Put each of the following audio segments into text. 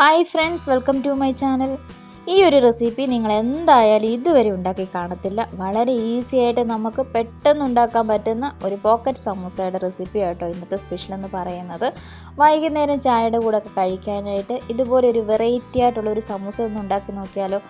Hi friends welcome to my channel ഈ ഒരു recipe നിങ്ങൾ എന്തായാലും ഇതുവരെ ഉണ്ടാക്കി കാണത്തില്ല. വളരെ ഈസി ആയിട്ട് നമുക്ക് പെട്ടെന്ന് ഉണ്ടാക്കാൻ പറ്റുന്ന ഒരു പോക്കറ്റ് സമൂസയുടെ റെസിപ്പി ആട്ടോ ഇന്നത്തെ സ്പെഷ്യൽ എന്ന് പറയുന്നത്. വൈകുന്നേരം ചായയുടെ കൂടെ ഒക്കെ കഴിക്കാനായിട്ട് ഇതുപോലെ ഒരു വെറൈറ്റി ആയിട്ടുള്ള ഒരു സമൂസ ഒന്ന് ഉണ്ടാക്കി നോക്കിയാലോ.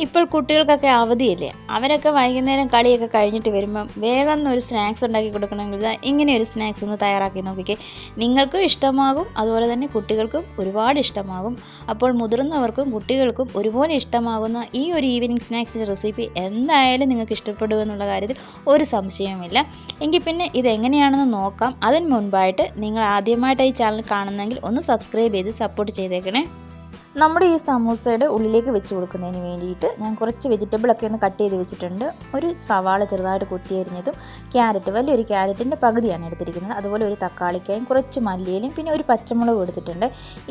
ഇപ്പോൾ കുട്ടികൾക്കൊക്കെ അവധിയില്ലേ? അവരൊക്കെ വൈകുന്നേരം കളിയൊക്കെ കഴിഞ്ഞിട്ട് വരുമ്പം വേഗം ഒരു സ്നാക്സ് ഉണ്ടാക്കി കൊടുക്കണമെങ്കിൽ ഇങ്ങനെ ഒരു സ്നാക്സ് ഒന്ന് തയ്യാറാക്കി നോക്കിക്കേ. നിങ്ങൾക്കും ഇഷ്ടമാകും അതുപോലെ തന്നെ കുട്ടികൾക്കും ഒരുപാട് ഇഷ്ടമാകും. അപ്പോൾ മുതിർന്നവർക്കും കുട്ടികൾക്കും ഒരുപോലെ ഇഷ്ടമാകുന്ന ഈ ഒരു ഈവനിങ് സ്നാക്സിന്റെ റെസിപ്പി എന്തായാലും നിങ്ങൾക്ക് ഇഷ്ടപ്പെടുമെന്നുള്ള കാര്യത്തിൽ ഒരു സംശയവുമില്ല. എങ്കിൽ പിന്നെ ഇതെങ്ങനെയാണെന്ന് നോക്കാം. അതിന് മുൻപായിട്ട് നിങ്ങൾ ആദ്യമായിട്ട് ഈ ചാനൽ കാണുന്നെങ്കിൽ ഒന്ന് സബ്സ്ക്രൈബ് ചെയ്ത് സപ്പോർട്ട് ചെയ്തേക്കണേ. നമ്മുടെ ഈ സമൂസയുടെ ഉള്ളിലേക്ക് വെച്ച് കൊടുക്കുന്നതിന് വേണ്ടിയിട്ട് ഞാൻ കുറച്ച് വെജിറ്റബിളൊക്കെ ഒന്ന് കട്ട് ചെയ്ത് വെച്ചിട്ടുണ്ട്. ഒരു സവാള ചെറുതായിട്ട് കുത്തി അരിഞ്ഞതും ക്യാരറ്റ് വലിയൊരു ക്യാരറ്റിന്റെ പകുതിയാണ് എടുത്തിരിക്കുന്നത്. അതുപോലെ ഒരു തക്കാളിക്കായും കുറച്ച് മല്ലിയിലും പിന്നെ ഒരു പച്ചമുളക് എടുത്തിട്ടുണ്ട്.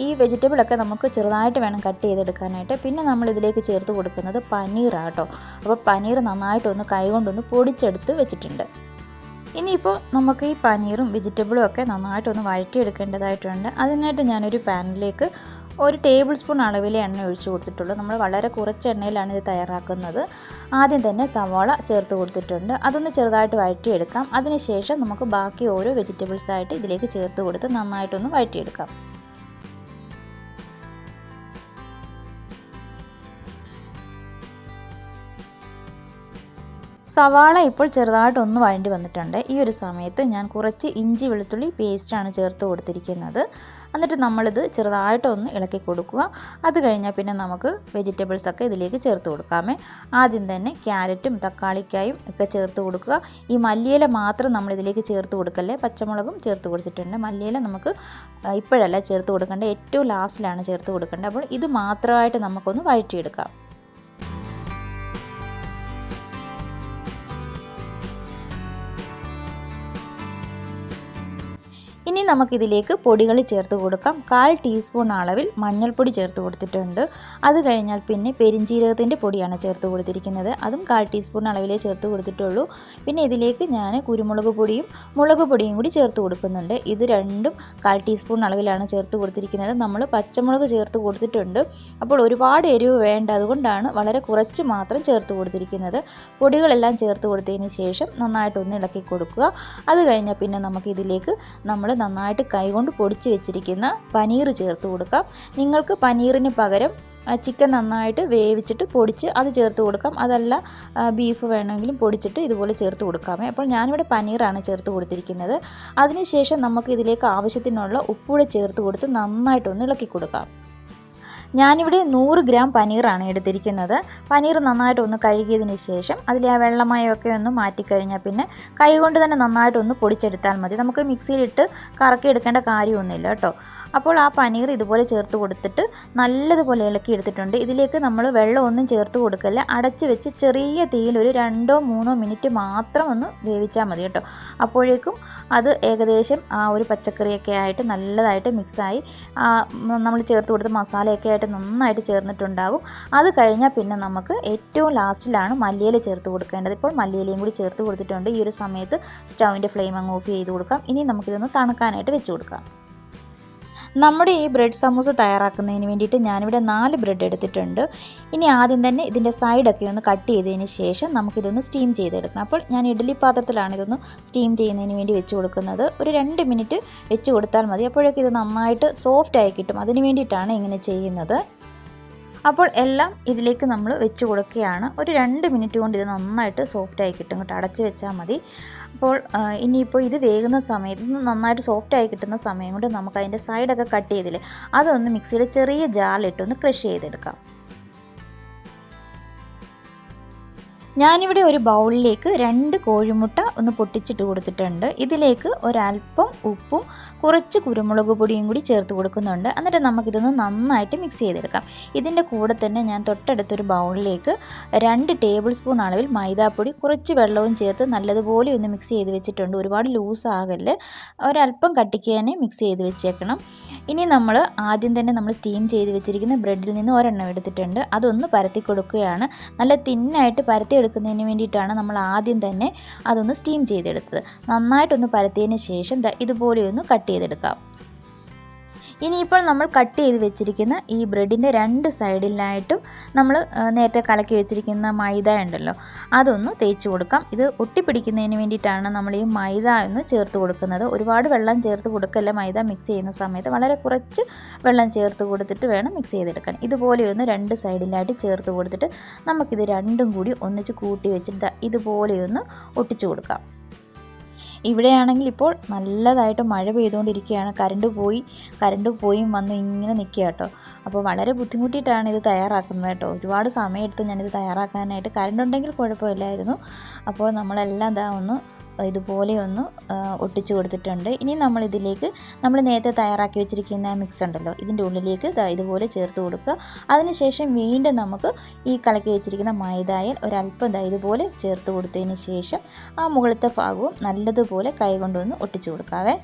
ഈ വെജിറ്റബിളൊക്കെ നമുക്ക് ചെറുതായിട്ട് വേണം കട്ട് ചെയ്തെടുക്കാനായിട്ട്. പിന്നെ നമ്മൾ ഇതിലേക്ക് ചേർത്ത് കൊടുക്കുന്നത് പനീറാട്ടോ അപ്പോൾ പനീർ നന്നായിട്ടൊന്ന് കൈകൊണ്ടൊന്ന് പൊടിച്ചെടുത്ത് വെച്ചിട്ടുണ്ട്. ഇനിയിപ്പോൾ നമുക്ക് ഈ പനീറും വെജിറ്റബിളും ഒക്കെ നന്നായിട്ടൊന്ന് വഴറ്റിയെടുക്കേണ്ടതായിട്ടുണ്ട്. അതിനായിട്ട് ഞാനൊരു പാനിലേക്ക് ഒരു ടേബിൾ സ്പൂൺ അളവിലെ എണ്ണ ഒഴിച്ചു കൊടുത്തിട്ടുള്ളൂ. നമ്മൾ വളരെ കുറച്ച് എണ്ണയിലാണ് ഇത് തയ്യാറാക്കുന്നത്. ആദ്യം തന്നെ സവാള ചേർത്ത് കൊടുത്തിട്ടുണ്ട്. അതൊന്ന് ചെറുതായിട്ട് വഴറ്റിയെടുക്കാം. അതിനുശേഷം നമുക്ക് ബാക്കി ഓരോ വെജിറ്റബിൾസ് ആയിട്ട് ഇതിലേക്ക് ചേർത്ത് കൊടുത്ത് നന്നായിട്ടൊന്ന് വഴറ്റിയെടുക്കാം. സവാള ഇപ്പോൾ ചെറുതായിട്ടൊന്ന് വഴണ്ടി വന്നിട്ടുണ്ട്. ഈ ഒരു സമയത്ത് ഞാൻ കുറച്ച് ഇഞ്ചി വെളുത്തുള്ളി പേസ്റ്റാണ് ചേർത്ത് കൊടുത്തിരിക്കുന്നത്. എന്നിട്ട് നമ്മളിത് ചെറുതായിട്ടൊന്ന് ഇളക്കി കൊടുക്കുക. അത് കഴിഞ്ഞാൽ പിന്നെ നമുക്ക് വെജിറ്റബിൾസൊക്കെ ഇതിലേക്ക് ചേർത്ത് കൊടുക്കാമേ. ആദ്യം തന്നെ ക്യാരറ്റും തക്കാളിക്കായും ഒക്കെ ചേർത്ത് കൊടുക്കുക. ഈ മല്ലിയില മാത്രം നമ്മൾ ഇതിലേക്ക് ചേർത്ത് കൊടുക്കല്ലേ? പച്ചമുളകും ചേർത്ത് കൊടുത്തിട്ടുണ്ട്. മല്ലിയില നമുക്ക് ഇപ്പോഴല്ല ചേർത്ത് കൊടുക്കേണ്ടത്. ഏറ്റവും ലാസ്റ്റിലാണ് ചേർത്ത് കൊടുക്കേണ്ടത്. അപ്പോൾ ഇത് മാത്രമായിട്ട് നമുക്കൊന്ന് വഴറ്റിയെടുക്കാം. നമുക്കിതിലേക്ക് പൊടികൾ ചേർത്ത് കൊടുക്കാം. കാൽ ടീസ്പൂൺ അളവിൽ മഞ്ഞൾപ്പൊടി ചേർത്ത് കൊടുത്തിട്ടുണ്ട്. അത് കഴിഞ്ഞാൽ പിന്നെ പെരിഞ്ചീരകത്തിന്റെ പൊടിയാണ് ചേർത്ത് കൊടുത്തിരിക്കുന്നത്. അതും കാൽ ടീസ്പൂൺ അളവിലേ ചേർത്ത് കൊടുത്തിട്ടുള്ളൂ. പിന്നെ ഇതിലേക്ക് ഞാൻ കുരുമുളക് പൊടിയും മുളക് പൊടിയും കൂടി ചേർത്ത് കൊടുക്കുന്നുണ്ട്. ഇത് രണ്ടും കാൽ ടീസ്പൂൺ അളവിലാണ് ചേർത്ത് കൊടുത്തിരിക്കുന്നത്. നമ്മൾ പച്ചമുളക് ചേർത്ത് കൊടുത്തിട്ടുണ്ട്. അപ്പോൾ ഒരുപാട് എരിവ് വേണ്ട അതുകൊണ്ടാണ് വളരെ കുറച്ച് മാത്രം ചേർത്ത് കൊടുത്തിരിക്കുന്നത്. പൊടികളെല്ലാം ചേർത്ത് കൊടുത്തതിന് ശേഷം നന്നായിട്ടൊന്ന് ഇളക്കി കൊടുക്കുക. അത് കഴിഞ്ഞാൽ പിന്നെ നമുക്കിതിലേക്ക് നമ്മൾ നമ്മൾ നന്നായിട്ട് കൈകൊണ്ട് പൊടിച്ച് വെച്ചിരിക്കുന്ന പനീർ ചേർത്ത് കൊടുക്കാം. നിങ്ങൾക്ക് പനീറിന് പകരം ചിക്കൻ നന്നായിട്ട് വേവിച്ചിട്ട് പൊടിച്ച് അത് ചേർത്ത് കൊടുക്കാം. അതല്ല ബീഫ് വേണമെങ്കിലും പൊടിച്ചിട്ട് ഇതുപോലെ ചേർത്ത് കൊടുക്കാമേ. അപ്പോൾ ഞാനിവിടെ പനീറാണ് ചേർത്ത് കൊടുത്തിരിക്കുന്നത്. അതിനുശേഷം നമുക്ക് ഇതിലേക്ക് ആവശ്യത്തിനുള്ള ഉപ്പൂടെ ചേർത്ത് കൊടുത്ത് നന്നായിട്ടൊന്ന് ഇളക്കി കൊടുക്കാം. ഞാനിവിടെ നൂറ് ഗ്രാം പനീറാണ് എടുത്തിരിക്കുന്നത്. പനീർ നന്നായിട്ടൊന്ന് കഴുകിയതിന് ശേഷം അതിലെ ആ വെള്ളമയമൊക്കെ ഒന്ന് മാറ്റിക്കഴിഞ്ഞാൽ പിന്നെ കൈകൊണ്ട് തന്നെ നന്നായിട്ടൊന്ന് പൊടിച്ചെടുത്താൽ മതി. നമുക്ക് മിക്സിയിലിട്ട് കറക്കി എടുക്കേണ്ട കാര്യമൊന്നുമില്ല കേട്ടോ. അപ്പോൾ ആ പനീർ ഇതുപോലെ ചേർത്ത് കൊടുത്തിട്ട് നല്ലതുപോലെ ഇളക്കി എടുത്തിട്ടുണ്ട് ഇതിലേക്ക് നമ്മൾ വെള്ളമൊന്നും ചേർത്ത് കൊടുക്കല്ല. അടച്ച് വെച്ച് ചെറിയ തീയിൽ ഒരു രണ്ടോ മൂന്നോ മിനിറ്റ് മാത്രം ഒന്ന് വേവിച്ചാൽ മതി കേട്ടോ. അപ്പോഴേക്കും അത് ഏകദേശം ആ ഒരു പച്ചക്കറിയൊക്കെ ആയിട്ട് നല്ലതായിട്ട് മിക്സായി. നമ്മൾ ചേർത്ത് കൊടുത്ത മസാലയൊക്കെ ആയിട്ട് നന്നായിട്ട് ചേർന്നിട്ടുണ്ടാകും അത് കഴിഞ്ഞാൽ പിന്നെ നമുക്ക് ഏറ്റവും ലാസ്റ്റിലാണ് മല്ലിയില ചേർത്ത് കൊടുക്കേണ്ടത്. ഇപ്പോൾ മല്ലിയിലയും കൂടി ചേർത്ത് കൊടുത്തിട്ടുണ്ട്. ഈ ഒരു സമയത്ത് സ്റ്റൗവിന്റെ ഫ്ലെയിം അങ്ങ് ഓഫ് ചെയ്ത് കൊടുക്കാം. ഇനി നമുക്കിതൊന്ന് തണുക്കാനായിട്ട് വെച്ച് കൊടുക്കാം. നമ്മുടെ ഈ ബ്രെഡ് സമൂസ തയ്യാറാക്കുന്നതിന് വേണ്ടിയിട്ട് ഞാനിവിടെ നാല് ബ്രെഡ് എടുത്തിട്ടുണ്ട്. ഇനി ആദ്യം തന്നെ ഇതിന്റെ സൈഡൊക്കെ ഒന്ന് കട്ട് ചെയ്തതിന് ശേഷം നമുക്കിതൊന്ന് സ്റ്റീം ചെയ്തെടുക്കണം. അപ്പോൾ ഞാൻ ഇഡ്ഡലി പാത്രത്തിലാണ് ഇതൊന്ന് സ്റ്റീം ചെയ്യുന്നതിന് വേണ്ടി വെച്ച് കൊടുക്കുന്നത്. ഒരു രണ്ട് മിനിറ്റ് വെച്ച് കൊടുത്താൽ മതി. അപ്പോഴൊക്കെ ഇത് നന്നായിട്ട് സോഫ്റ്റായി കിട്ടും. അതിന് വേണ്ടിയിട്ടാണ് ഇങ്ങനെ ചെയ്യുന്നത്. അപ്പോൾ എല്ലാം ഇതിലേക്ക് നമ്മൾ വെച്ച് കൊടുക്കുകയാണ്. ഒരു രണ്ട് മിനിറ്റ് കൊണ്ട് ഇത് നന്നായിട്ട് സോഫ്റ്റായി കിട്ടും കേട്ടോ. അടച്ച് വെച്ചാൽ മതി. അപ്പോൾ ഇനിയിപ്പോൾ ഇത് വേകുന്ന സമയത്ത് നന്നായിട്ട് സോഫ്റ്റ് ആയി കിട്ടുന്ന സമയം കൊണ്ട് നമുക്ക് അതിന്റെ സൈഡൊക്കെ കട്ട് ചെയ്തില്ലേ അതൊന്ന് മിക്സിയുടെ ചെറിയ ജാറിലിട്ടൊന്ന് ക്രഷ് ചെയ്തെടുക്കാം. ഞാനിവിടെ ഒരു ബൗളിലേക്ക് രണ്ട് കോഴിമുട്ട ഒന്ന് പൊട്ടിച്ചിട്ട് കൊടുത്തിട്ടുണ്ട്. ഇതിലേക്ക് ഒരല്പം ഉപ്പും കുറച്ച് കുരുമുളക് പൊടിയും കൂടി ചേർത്ത് കൊടുക്കുന്നുണ്ട്. എന്നിട്ട് നമുക്കിതൊന്ന് നന്നായിട്ട് മിക്സ് ചെയ്തെടുക്കാം. ഇതിന്റെ കൂടെ തന്നെ ഞാൻ തൊട്ടടുത്തൊരു ബൗളിലേക്ക് രണ്ട് ടേബിൾ സ്പൂൺ അളവിൽ മൈദാപ്പൊടി കുറച്ച് വെള്ളവും ചേർത്ത് നല്ലതുപോലെ ഒന്ന് മിക്സ് ചെയ്ത് വെച്ചിട്ടുണ്ട്. ഒരുപാട് ലൂസ് ആകൽ ഒരല്പം കട്ടിക്ക് തന്നെ മിക്സ് ചെയ്ത് വെച്ചേക്കണം. ഇനി നമ്മൾ ആദ്യം തന്നെ നമ്മൾ സ്റ്റീം ചെയ്ത് വെച്ചിരിക്കുന്ന ബ്രെഡിൽ നിന്ന് ഒരെണ്ണം എടുത്തിട്ടുണ്ട്. അതൊന്ന് പരത്തി കൊടുക്കുകയാണ്. നല്ല തിന്നായിട്ട് പരത്തി എടുക്കുന്നതിന് വേണ്ടിയിട്ടാണ് നമ്മൾ ആദ്യം തന്നെ അതൊന്ന് സ്റ്റീം ചെയ്തെടുത്തത്. നന്നായിട്ടൊന്ന് പരത്തിയതിന് ശേഷം ഇതുപോലെയൊന്ന് കട്ട് ചെയ്തെടുക്കാം. ഇനിയിപ്പോൾ നമ്മൾ കട്ട് ചെയ്ത് വെച്ചിരിക്കുന്ന ഈ ബ്രെഡിന്റെ രണ്ട് സൈഡിലായിട്ടും നമ്മൾ നേരത്തെ കലക്കി വെച്ചിരിക്കുന്ന മൈദ ഉണ്ടല്ലോ അതൊന്ന് തേച്ച് കൊടുക്കാം. ഇത് ഒട്ടിപ്പിടിക്കുന്നതിന് വേണ്ടിയിട്ടാണ് നമ്മൾ ഈ മൈദ ഒന്ന് ചേർത്ത് കൊടുക്കുന്നത്. ഒരുപാട് വെള്ളം ചേർത്ത് കൊടുക്കല്ല മൈദ മിക്സ് ചെയ്യുന്ന സമയത്ത്. വളരെ കുറച്ച് വെള്ളം ചേർത്ത് കൊടുത്തിട്ട് വേണം മിക്സ് ചെയ്തെടുക്കാൻ. ഇതുപോലെ ഒന്ന് രണ്ട് സൈഡിലായിട്ട് ചേർത്ത് കൊടുത്തിട്ട് നമുക്കിത് രണ്ടും കൂടി ഒന്നിച്ച് കൂട്ടി വെച്ചിട്ട് ഇതുപോലെയൊന്ന് ഒട്ടിച്ചു കൊടുക്കാം. ഇവിടെയാണെങ്കിൽ ഇപ്പോൾ നല്ലതായിട്ട് മഴ പെയ്തുകൊണ്ടിരിക്കുകയാണ്. കറണ്ട് പോയി കറണ്ട് പോയി വന്ന് ഇങ്ങനെ നിൽക്കുക കേട്ടോ. അപ്പോൾ വളരെ ബുദ്ധിമുട്ടിയിട്ടാണ് ഇത് തയ്യാറാക്കുന്നത് കേട്ടോ. ഒരുപാട് സമയമെടുത്ത് ഞാനിത് തയ്യാറാക്കാനായിട്ട് കറണ്ട് ഉണ്ടെങ്കിൽ കുഴപ്പമില്ലായിരുന്നു. അപ്പോൾ നമ്മളെല്ലാം ഇതാ ഒന്ന് ഇതുപോലെ ഒന്ന് ഒട്ടിച്ചു കൊടുത്തിട്ടുണ്ട്. ഇനി നമ്മൾ ഇതിലേക്ക് നമ്മൾ നേരത്തെ തയ്യാറാക്കി വെച്ചിരിക്കുന്ന മിക്സ് ഉണ്ടല്ലോ ഇതിന്റെ ഉള്ളിലേക്ക് ഇതുപോലെ ചേർത്ത് കൊടുക്കുക. അതിനുശേഷം വീണ്ടും നമുക്ക് ഈ കലക്കി വെച്ചിരിക്കുന്ന മൈദായൽ ഒരല്പം ഇതുപോലെ ചേർത്ത് കൊടുത്തതിന് ശേഷം ആ മുകളിലത്തെ ഭാഗവും നല്ലതുപോലെ കൈകൊണ്ടൊന്ന് ഒട്ടിച്ചു കൊടുക്കാവേ.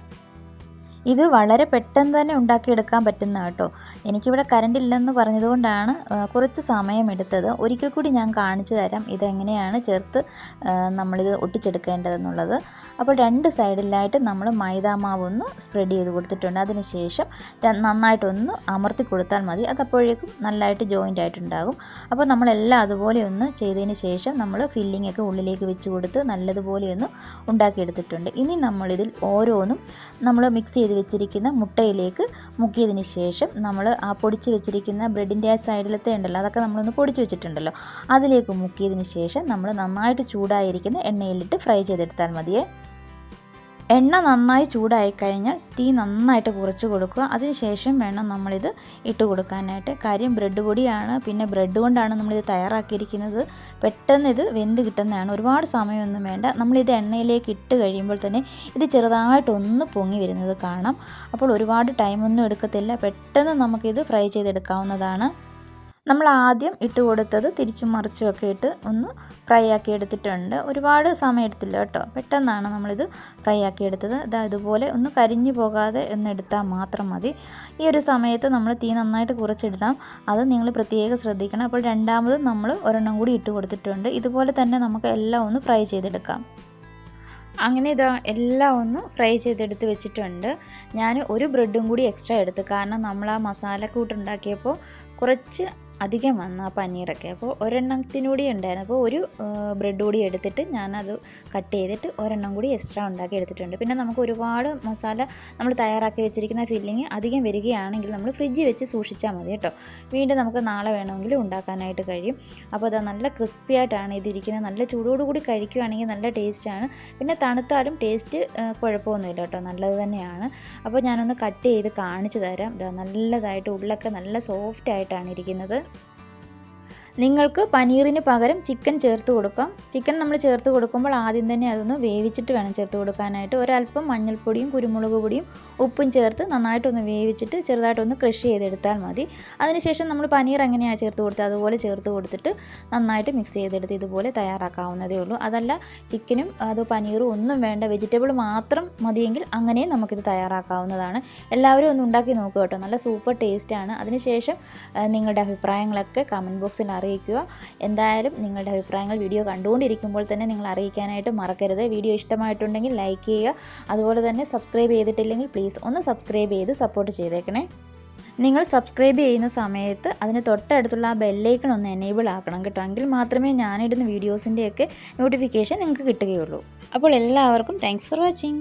ഇത് വളരെ പെട്ടെന്ന് തന്നെ ഉണ്ടാക്കിയെടുക്കാൻ പറ്റുന്ന കേട്ടോ. എനിക്കിവിടെ കറണ്ട് ഇല്ലെന്ന് പറഞ്ഞതുകൊണ്ടാണ് കുറച്ച് സമയം എടുത്തത് ഒരിക്കൽ കൂടി ഞാൻ കാണിച്ചു തരാം ഇതെങ്ങനെയാണ് ചേർത്ത് നമ്മളിത് ഒട്ടിച്ചെടുക്കേണ്ടതെന്നുള്ളത്. അപ്പോൾ രണ്ട് സൈഡിലായിട്ട് നമ്മൾ മൈദാമാവ് ഒന്ന് സ്പ്രെഡ് ചെയ്ത് കൊടുത്തിട്ടുണ്ട്. അതിനുശേഷം നന്നായിട്ടൊന്ന് അമർത്തി കൊടുത്താൽ മതി. അതപ്പോഴേക്കും നല്ലതായിട്ട് ജോയിന്റ് ആയിട്ടുണ്ടാകും. അപ്പോൾ നമ്മളെല്ലാം അതുപോലെ ഒന്ന് ചെയ്തതിന് ശേഷം നമ്മൾ ഫില്ലിംഗ് ഒക്കെ ഉള്ളിലേക്ക് വെച്ച് കൊടുത്ത് നല്ലതുപോലെ ഒന്ന് ഉണ്ടാക്കിയെടുത്തിട്ടുണ്ട്. ഇനി നമ്മളിതിൽ ഓരോന്നും നമ്മൾ മിക്സ് ചെയ്ത് വെച്ചിരിക്കുന്ന മുട്ടയിലേക്ക് മുക്കിയതിന് ശേഷം നമ്മൾ ആ പൊടിച്ച് വെച്ചിരിക്കുന്ന ബ്രെഡിന്റെ ആ സൈഡിലത്തെ ഉണ്ടല്ലോ അതൊക്കെ നമ്മളൊന്ന് പൊടിച്ച് വെച്ചിട്ടുണ്ടല്ലോ. അതിലേക്ക് മുക്കിയതിന് ശേഷം നമ്മൾ നന്നായിട്ട് ചൂടായിരിക്കുന്ന എണ്ണയിലിട്ട് ഫ്രൈ ചെയ്തെടുത്താൽ മതിയേ. എണ്ണ നന്നായി ചൂടായി കഴിഞ്ഞാൽ തീ നന്നായിട്ട് കുറച്ച് കൊടുക്കുക. അതിനുശേഷം വേണം നമ്മളിത് ഇട്ട് കൊടുക്കാനായിട്ട്. കാര്യം ബ്രെഡ് പൊടിയാണ്. പിന്നെ ബ്രെഡ് കൊണ്ടാണ് നമ്മളിത് തയ്യാറാക്കിയിരിക്കുന്നത്. പെട്ടെന്ന് ഇത് വെന്ത് കിട്ടുന്നതാണ്. ഒരുപാട് സമയമൊന്നും വേണ്ട. നമ്മളിത് എണ്ണയിലേക്ക് ഇട്ട് കഴിയുമ്പോൾ തന്നെ ഇത് ചെറുതായിട്ടൊന്ന് പൊങ്ങി വരുന്നത് കാണാം. അപ്പോൾ ഒരുപാട് ടൈമൊന്നും എടുക്കത്തില്ല. പെട്ടെന്ന് നമുക്കിത് ഫ്രൈ ചെയ്തെടുക്കാവുന്നതാണ്. നമ്മൾ ആദ്യം ഇട്ട് കൊടുത്തത് തിരിച്ചും മറിച്ചുമൊക്കെ ഇട്ട് ഒന്ന് ഫ്രൈ ആക്കി എടുത്തിട്ടുണ്ട്. ഒരുപാട് സമയം എടുത്തില്ല കേട്ടോ. പെട്ടെന്നാണ് നമ്മളിത് ഫ്രൈ ആക്കി എടുത്തത്. ഇതാ ഇതുപോലെ ഒന്ന് കരിഞ്ഞു പോകാതെ ഒന്ന് എടുത്താൽ മാത്രം മതി. ഈ ഒരു സമയത്ത് നമ്മൾ തീ നന്നായിട്ട് കുറച്ചിടണം. അത് നിങ്ങൾ പ്രത്യേകം ശ്രദ്ധിക്കണം. അപ്പോൾ രണ്ടാമത് നമ്മൾ ഒരെണ്ണം കൂടി ഇട്ട് കൊടുത്തിട്ടുണ്ട്. ഇതുപോലെ തന്നെ നമുക്ക് എല്ലാം ഒന്ന് ഫ്രൈ ചെയ്തെടുക്കാം. അങ്ങനെ ഇതാ എല്ലാം ഒന്ന് ഫ്രൈ ചെയ്തെടുത്ത് വെച്ചിട്ടുണ്ട്. ഞാൻ ഒരു ബ്രെഡും കൂടി എക്സ്ട്രാ എടുത്തു. കാരണം നമ്മൾ ആ മസാലക്കൂട്ട് ഉണ്ടാക്കിയപ്പോൾ കുറച്ച് അധികം വന്നു ആ പനീറൊക്കെ. അപ്പോൾ ഒരെണ്ണത്തിനൂടി ഉണ്ടായിരുന്നു. അപ്പോൾ ഒരു ബ്രെഡ് കൂടി എടുത്തിട്ട് ഞാനത് കട്ട് ചെയ്തിട്ട് ഒരെണ്ണം കൂടി എക്സ്ട്രാ ഉണ്ടാക്കി എടുത്തിട്ടുണ്ട്. പിന്നെ നമുക്ക് ഒരുപാട് മസാല നമ്മൾ തയ്യാറാക്കി വെച്ചിരിക്കുന്ന ഫില്ലിങ് അധികം വരികയാണെങ്കിൽ നമ്മൾ ഫ്രിഡ്ജിൽ വെച്ച് സൂക്ഷിച്ചാൽ മതി കേട്ടോ. വീണ്ടും നമുക്ക് നാളെ വേണമെങ്കിൽ ഉണ്ടാക്കാനായിട്ട് കഴിയും. അപ്പോൾ അത് നല്ല ക്രിസ്പി ആയിട്ടാണ് ഇതിരിക്കുന്നത്. നല്ല ചൂടോടുകൂടി കഴിക്കുകയാണെങ്കിൽ നല്ല ടേസ്റ്റാണ് പിന്നെ തണുത്താലും ടേസ്റ്റ് കുഴപ്പമൊന്നുമില്ല കേട്ടോ. നല്ലത് തന്നെയാണ്. അപ്പോൾ ഞാനൊന്ന് കട്ട് ചെയ്ത് കാണിച്ചു തരാം. നല്ലതായിട്ട് ഉള്ളൊക്കെ നല്ല സോഫ്റ്റ് ആയിട്ടാണ് ഇരിക്കുന്നത്. നിങ്ങൾക്ക് പനീറിന് പകരം ചിക്കൻ ചേർത്ത് കൊടുക്കാം. ചിക്കൻ നമ്മൾ ചേർത്ത് കൊടുക്കുമ്പോൾ ആദ്യം തന്നെ അതൊന്ന് വേവിച്ചിട്ട് വേണം ചേർത്ത് കൊടുക്കാനായിട്ട്. ഒരല്പം മഞ്ഞൾപ്പൊടിയും കുരുമുളക് പൊടിയും ഉപ്പും ചേർത്ത് നന്നായിട്ടൊന്ന് വേവിച്ചിട്ട് ചെറുതായിട്ടൊന്ന് ക്രഷ് ചെയ്തെടുത്താൽ മതി. അതിനുശേഷം നമ്മൾ പനീർ എങ്ങനെയാണ് ചേർത്ത് കൊടുത്തത്? അതുപോലെ ചേർത്ത് കൊടുത്തിട്ട് നന്നായിട്ട് മിക്സ് ചെയ്തെടുത്ത് ഇതുപോലെ തയ്യാറാക്കാവുന്നതേ ഉള്ളൂ. അതല്ല ചിക്കനും അത് പനീറും ഒന്നും വേണ്ട വെജിറ്റബിൾ മാത്രം മതിയെങ്കിൽ അങ്ങനെയും നമുക്കിത് തയ്യാറാക്കാവുന്നതാണ്. എല്ലാവരും ഒന്ന് ഉണ്ടാക്കി നോക്കുക കേട്ടോ. നല്ല സൂപ്പർ ടേസ്റ്റാണ്. അതിനുശേഷം നിങ്ങളുടെ അഭിപ്രായങ്ങളൊക്കെ കമന്റ് ബോക്സിൽ അറിയിക്കുക. എന്തായാലും നിങ്ങളുടെ അഭിപ്രായങ്ങൾ വീഡിയോ കണ്ടുകൊണ്ടിരിക്കുമ്പോൾ തന്നെ നിങ്ങൾ അറിയിക്കാനായിട്ട് മറക്കരുത്. വീഡിയോ ഇഷ്ടമായിട്ടുണ്ടെങ്കിൽ ലൈക്ക് ചെയ്യുക. അതുപോലെ തന്നെ സബ്സ്ക്രൈബ് ചെയ്തിട്ടില്ലെങ്കിൽ പ്ലീസ് ഒന്ന് സബ്സ്ക്രൈബ് ചെയ്ത് സപ്പോർട്ട് ചെയ്തേക്കണേ. നിങ്ങൾ സബ്സ്ക്രൈബ് ചെയ്യുന്ന സമയത്ത് അതിന് തൊട്ടടുത്തുള്ള ആ ബെല്ലൈക്കൺ ഒന്ന് എനേബിൾ ആക്കണം കേട്ടോ. എങ്കിൽ മാത്രമേ ഞാനിടുന്ന വീഡിയോസിന്റെയൊക്കെ നോട്ടിഫിക്കേഷൻ നിങ്ങൾക്ക് കിട്ടുകയുള്ളൂ. അപ്പോൾ എല്ലാവർക്കും താങ്ക്സ് ഫോർ വാച്ചിങ്